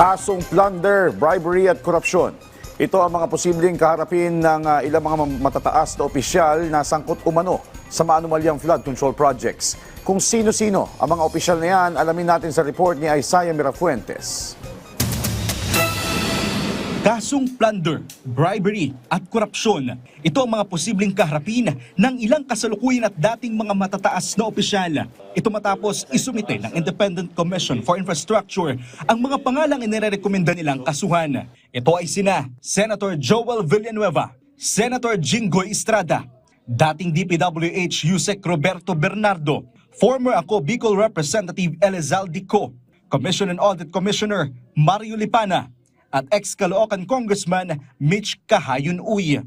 Kasong plunder, bribery at korupsyon. Ito ang mga posibleng kaharapin ng ah, ilang mga matataas na opisyal na sangkot umano sa maanumalyang flood control projects. Kung sino-sino ang mga opisyal na yan, alamin natin sa report ni Isaiah Mirafuentes. Kasong plunder, bribery at korupsyon. Ito ang mga posibleng kaharapin ng ilang kasalukuyan at dating mga matataas na opisyal. Ito matapos isumite ng Independent Commission for Infrastructure ang mga pangalang inirekomenda nilang kasuhan. Ito ay sina Senator Joel Villanueva, Senator Jinggoy Estrada, dating DPWH Yusek Roberto Bernardo, former ako Bicol Representative Elizalde Co, Commission and Audit Commissioner Mario Lipana, at ex-Caloocan Congressman Mitch Kahayon Uy.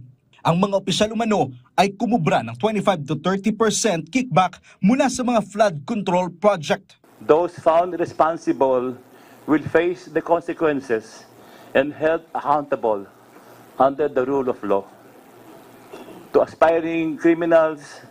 Ang mga opisyal umano ay kumubra ng 25 to 30% kickback mula sa mga flood control project. Those found responsible will face the consequences and held accountable under the rule of law. To aspiring criminals,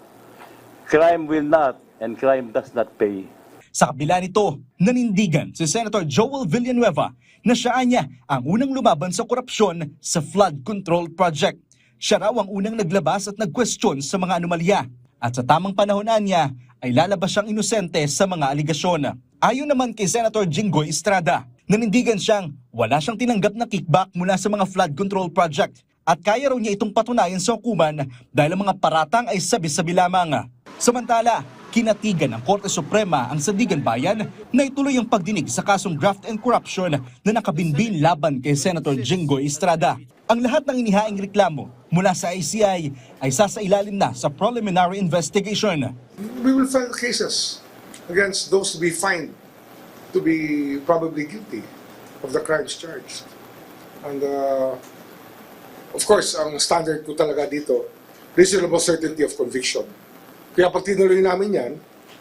crime will not and crime does not pay. Sa kabila nito, nanindigan si Senator Joel Villanueva na siya niya ang unang lumaban sa korupsyon sa flood control project. Siya raw ang unang naglabas at nagkwestiyon sa mga anomalya. At sa tamang panahon na niya, ay lalabas siyang inosente sa mga aligasyon. Ayon naman kay Senator Jinggoy Estrada, nanindigan siyang wala siyang tinanggap na kickback mula sa mga flood control project at kaya raw niya itong patunayan sa hukuman dahil ang mga paratang ay sabi-sabi lamang. Samantala, kinatigan ng Korte Suprema ang Sandigan Bayan na ituloy ang pagdinig sa kasong graft and corruption na nakabinbin laban kay Senator Jinggoy Estrada. Ang lahat ng inihaing reklamo mula sa ICI ay sasailalim na sa preliminary investigation. we will file cases against those to be fined to be probably guilty of the crimes charged. And uh, of course, ang standard ko talaga dito, reasonable certainty of conviction. Kaya pag tinuloy namin yan,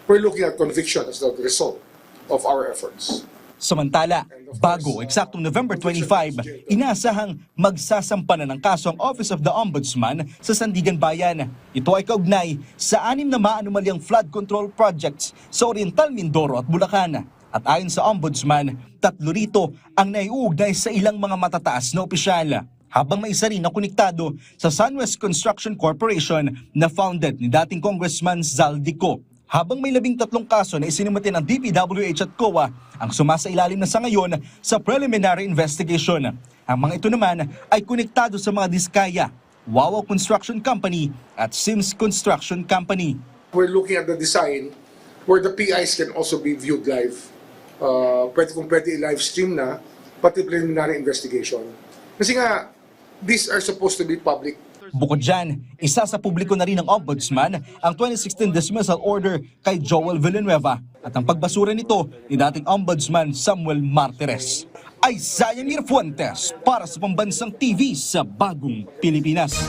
we're looking at conviction as the result of our efforts. Samantala, bago eksaktong November 25, inaasahang magsasampa na ng kaso ang Office of the Ombudsman sa Sandigan Bayan. Ito ay kaugnay sa anim na maanumalyang flood control projects sa Oriental Mindoro at Bulacan. At ayon sa Ombudsman, tatlo rito ang naiuugnay sa ilang mga matataas na opisyal. Habang may isa rin na konektado sa Sunwest Construction Corporation na founded ni dating Congressman Zaldico. Habang may labing tatlong kaso na isinumati ng DPWH at COA ang sumasailalim na sa ngayon sa preliminary investigation. Ang mga ito naman ay konektado sa mga diskaya, Wawa Construction Company at Sims Construction Company. We're looking at the design where the PIs can also be viewed live. Uh, pwede kung pwede i-live stream na, pati preliminary investigation. Kasi nga, these are supposed to be public Bukod dyan, isa sa publiko na rin ng Ombudsman ang 2016 dismissal order kay Joel Villanueva at ang pagbasura nito ni dating Ombudsman Samuel Martires. Ay Zion Fuentes para sa Pambansang TV sa Bagong Pilipinas.